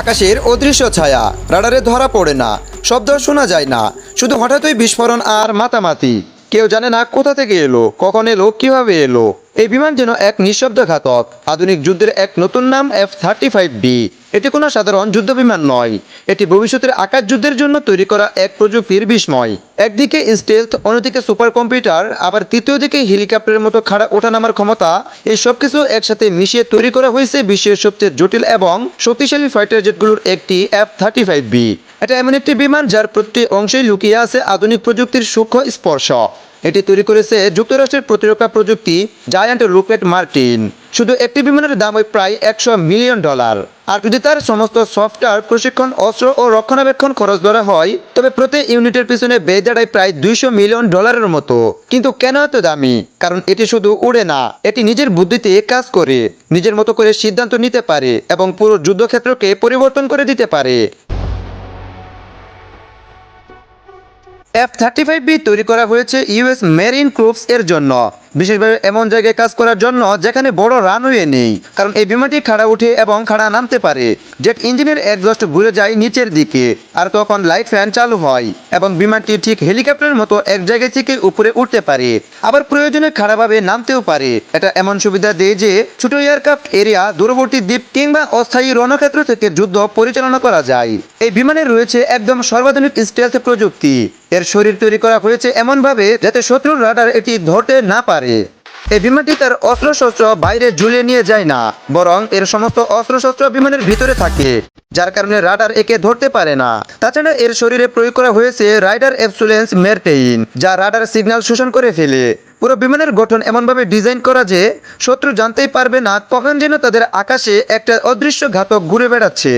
আকাশের অদৃশ্য ছায়া, রাডারে ধরা পড়ে না, শব্দ শোনা যায় না, শুধু হঠাৎই বিস্ফোরণ আর মাতামাতি। কেউ জানে না কোথা থেকে এলো, কখন এলো, কীভাবে এলো। এই বিমান যেন এক নিঃশব্দ ঘাতক আধুনিক যুদ্ধের এক নতুন নাম এফ থার্টি ফাইভ বি এটি কোনো সাধারণ যুদ্ধ বিমান নয়। এটি ভবিষ্যতের আকাশ যুদ্ধের জন্য তৈরি করা এক প্রযুক্তির বিস্ময় একদিকে স্টেলথ অন্যদিকে সুপার কম্পিউটার আবার তৃতীয় দিকে হেলিকপ্টারের মতো খাড়া ওঠানামার ক্ষমতা। এই সব কিছু একসাথে মিশিয়ে তৈরি করা হয়েছে বিশ্বের সবচেয়ে জটিল এবং শক্তিশালী ফাইটার জেটগুলোর একটি এফ থার্টি ফাইভ বি এটা এমন একটি বিমান যার প্রতিটি অংশেই লুকিয়ে আছে আধুনিক প্রযুক্তির সূক্ষ্ম স্পর্শ। এটি তৈরি করেছে যুক্তরাষ্ট্রের প্রতিরক্ষা প্রযুক্তি জায়ান্ট রুকেট মার্টিন। শুধু একটি বিমানের দাম ওই প্রায় একশো মিলিয়ন ডলার। আর যদি তার সমস্ত সফটওয়্যার, প্রশিক্ষণ, অস্ত্র ও রক্ষণাবেক্ষণ খরচ ধরা হয়, তবে প্রতি ইউনিটের পিছনে ব্যয় দাঁড়ায় প্রায় দুইশো মিলিয়ন ডলারের মতো। কিন্তু কেন এত দামি? কারণ এটি শুধু উড়ে না, এটি নিজের বুদ্ধিতে কাজ করে, নিজের মতো করে সিদ্ধান্ত নিতে পারে এবং পুরো যুদ্ধক্ষেত্রকে পরিবর্তন করে দিতে পারে। এফ থার্টি ফাইভ বি তৈরি করা হয়েছে ইউএস মেরিন ক্রুপস এর জন্য। বিশেষভাবে এমন জায়গায় কাজ করার জন্য যেখানে বড় রানওয়ে নেই, কারণ এই বিমানটি খাড়া উঠে এবং খাড়া নামতে পারে। জেট ইঞ্জিনের একজস্ট ঘুরে যায় নিচের দিকে, আর তখন লাইট ফ্যান চালু হয় এবং বিমানটি ঠিক হেলিকপ্টারের মতো এক জায়গা থেকে উপরে উঠতে পারে, আবার প্রয়োজনে খাড়াভাবে নামতেও পারে। এটা এমন সুবিধা দেয় যে ছোট এয়ারক্রাফট এরিয়া দূরবর্তী দ্বীপ কিংবা অস্থায়ী রণক্ষেত্র থেকে যুদ্ধ পরিচালনা করা যায়। এই বিমানে রয়েছে একদম সর্বাধুনিক স্টেলথ প্রযুক্তি। এর শরীর তৈরি করা হয়েছে এমনভাবে যাতে শত্রুর রাডার এটি ধরতে না পারে। এই বিমানটি তার অস্ত্রশস্ত্র বাইরে ঝুলিয়ে নিয়ে যায় না, বরং এর সমস্ত অস্ত্রশস্ত্র বিমানের ভিতরে থাকে, যার কারণে রাডার একে ধরতে পারে না। তাছাড়া এর শরীরে প্রয়োগ করা হয়েছে রাইডার এফসুলেন্স মেরটেইন, যা রাডার সিগন্যাল শোষণ করে ফেলে। পুরো বিমানের গঠন এমনভাবে ডিজাইন করা যে, শত্রু জানতেই পারবে না কখন যেন তাদের আকাশে একটা অদৃশ্য ঘাতক ঘুরে বেড়াচ্ছে।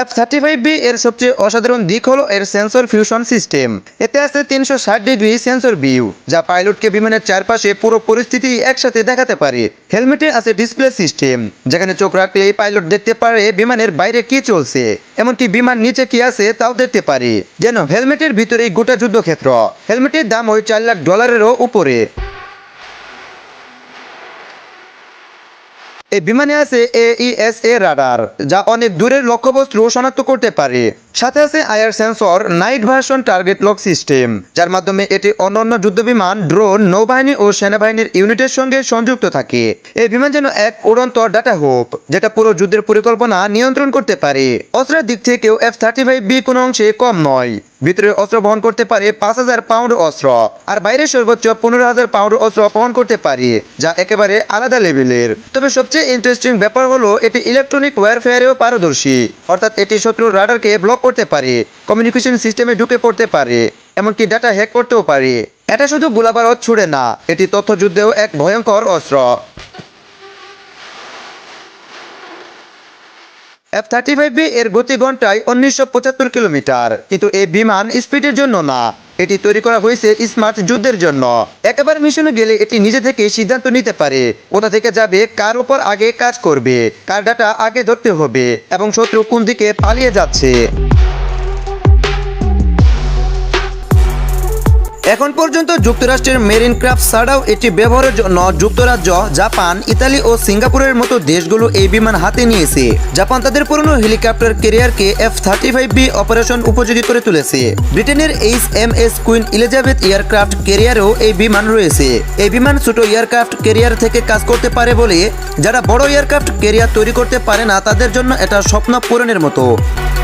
এফ থার্টি ফাইভ বি এর সবচেয়ে অসাধারণ দিক হলো এর সেন্সর ফিউশন সিস্টেম এতে আছে তিনশো ষাট ডিগ্রি সেন্সর ভিউ যা পাইলটকে বিমানের চারপাশে পুরো পরিস্থিতি একসাথে দেখাতে পারে। হেলমেটে আছে ডিসপ্লে সিস্টেম যেখানে চোখ রাখলেই পাইলট দেখতে পারে বিমানের বাইরে কি চলছে, এমনকি বিমান নিচে কি আছে তাও দেখতে পারে। যেন হেলমেটের ভিতরেই গোটা যুদ্ধক্ষেত্র। হেলমেটের দাম ওই চার লাখ ডলারেরও উপরে। এই বিমানে আছে এ ই এস এ রাডার, যা অনেক দূরের লক্ষ্যবস্তু শনাক্ত করতে পারে। সাথে আছে IR sensor night version target lock system, যার মাধ্যমে এটি অন্যান্য যুদ্ধবিমান, ড্রোন, নৌবাহিনী ও সেনাবাহিনীর ইউনিটের সঙ্গে সংযুক্ত থাকে। এই বিমান যেন এক উড়ন্ত ডাটা হোপ, যেটা পুরো যুদ্ধের পরিকল্পনা নিয়ন্ত্রণ করতে পারে। অস্ত্রের দিক থেকেও এফ থার্টি ফাইভ বি কোনো অংশে কম নয়। ভিতরে অস্ত্র বহন করতে পারে পাঁচ হাজার পাউন্ড অস্ত্র, আর বাইরে সর্বোচ্চ পনেরো হাজার পাউন্ড অস্ত্র বহন করতে পারে, যা একেবারে আলাদা লেভেলের। তবে সবচেয়ে ইন্টারেস্টিং ব্যাপার হলো, এটি ইলেকট্রনিক ওয়ারফেয়ারেও পারদর্শী, অর্থাৎ এটি শত্রুর রাডারকে ব্লক করতে পারে কমিউনিকেশন সিস্টেমে ঢুকে পড়তে পারে, এমনকি ডাটা হ্যাক করতেও পারে। এটা শুধু গোলাবারত ছুড়ে না, এটি তথ্যযুদ্ধেও এক ভয়ঙ্কর অস্ত্র। এফ থার্টি ফাইভ বি এর গতি ঘন্টায় উনিশশো পঁচাত্তর কিলোমিটার, কিন্তু এই বিমান স্পিডের জন্য না। এটি তৈরি করা হয়েছে স্মার্ট যুদ্ধের জন্য। একেবারে মিশনে গেলে এটি নিজে থেকে সিদ্ধান্ত নিতে পারে, কোথা থেকে যাবে, কার উপর আগে কাজ করবে, কার ডাটা আগে ধরতে হবে, এবং শত্রু কোন দিকে পালিয়ে যাচ্ছে। এখন পর্যন্ত যুক্তরাষ্ট্রের মেরিন ক্রাফট ছাড়াও এটি ব্যবহারের জন্য যুক্তরাজ্য, জাপান, ইতালি ও সিঙ্গাপুরের মতো দেশগুলো এই বিমান হাতে নিয়েছে। জাপান তাদের পুরনো helicopter কেরিয়ারকে F thirty five B operation উপযোগী করে তুলেছে। ব্রিটেনের H M S queen Elizabeth aircraft কেরিয়ারেও এই বিমান রয়েছে। এই বিমান ছোট এয়ারক্রাফট কেরিয়ার থেকে কাজ করতে পারে বলে, যারা বড় এয়ারক্রাফট কেরিয়ার তৈরি করতে পারে না, তাদের জন্য এটা স্বপ্ন পূরণের মতো।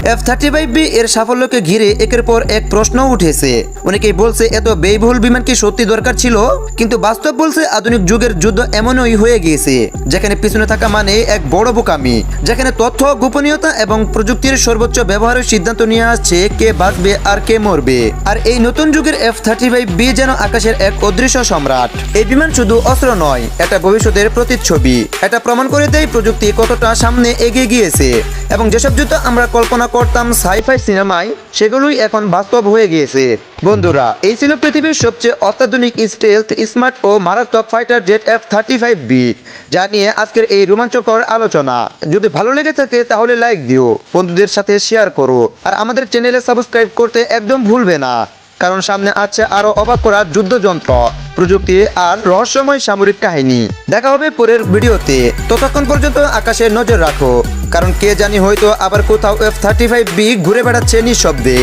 এফ থার্টি ফাইভ বি এর সাফল্যকে ঘিরে একের পর এক প্রশ্ন উঠেছে। অনেকেই বলছে, এত ব্যয়বহুল বিমান কি সত্যি দরকার ছিল? কিন্তু বাস্তব বলছে, আধুনিক যুগের যুদ্ধ এমনই হয়ে গিয়েছে, যেখানে পিছনে থাকা মানে এক বড় বোকামি, যেখানে তথ্য, গোপনীয়তা এবং প্রযুক্তির সর্বোচ্চ ব্যবহারের সিদ্ধান্ত নিয়ে আসছে কে বাঁচবে আর কে মরবে। আর এই নতুন যুগের এফ থার্টি ফাইভ বি যেন আকাশের এক অদৃশ্য সম্রাট। এই বিমান শুধু অস্ত্র নয়, এটা ভবিষ্যতের প্রতিচ্ছবি। এটা প্রমাণ করে দেয় প্রযুক্তি কতটা সামনে এগিয়ে গিয়েছে। এবং যেসব যুদ্ধ আমরা কল্পনা করতাম সাইফাই সিনেমায়, সেগুলোই এখন বাস্তব হয়ে গিয়েছে। বন্ধুরা, এই ছিল পৃথিবীর সবচেয়ে অত্যাধুনিক স্টেলথ স্মার্ট ও মারাত্মক fighter jet F thirty five B যা নিয়ে আজকের এই রোমাঞ্চকর আলোচনা। যদি ভালো লেগে থাকে, তাহলে লাইক দিও, বন্ধুদের সাথে শেয়ার করো, আর আমাদের চ্যানেলে সাবস্ক্রাইব করতে একদম ভুলবে না, কারণ সামনে আছে আরও অবাক করার যুদ্ধযন্ত্র, প্রযুক্তি আর রহস্যময় সামরিক কাহিনী। দেখা হবে পরের ভিডিওতে ততক্ষণ পর্যন্ত আকাশে নজর রাখো। কারণ কে জানি হয়তো আবার কোথাও এফ থার্টি ফাইভ বি ঘুরে বেড়াচ্ছে নিঃশব্দে।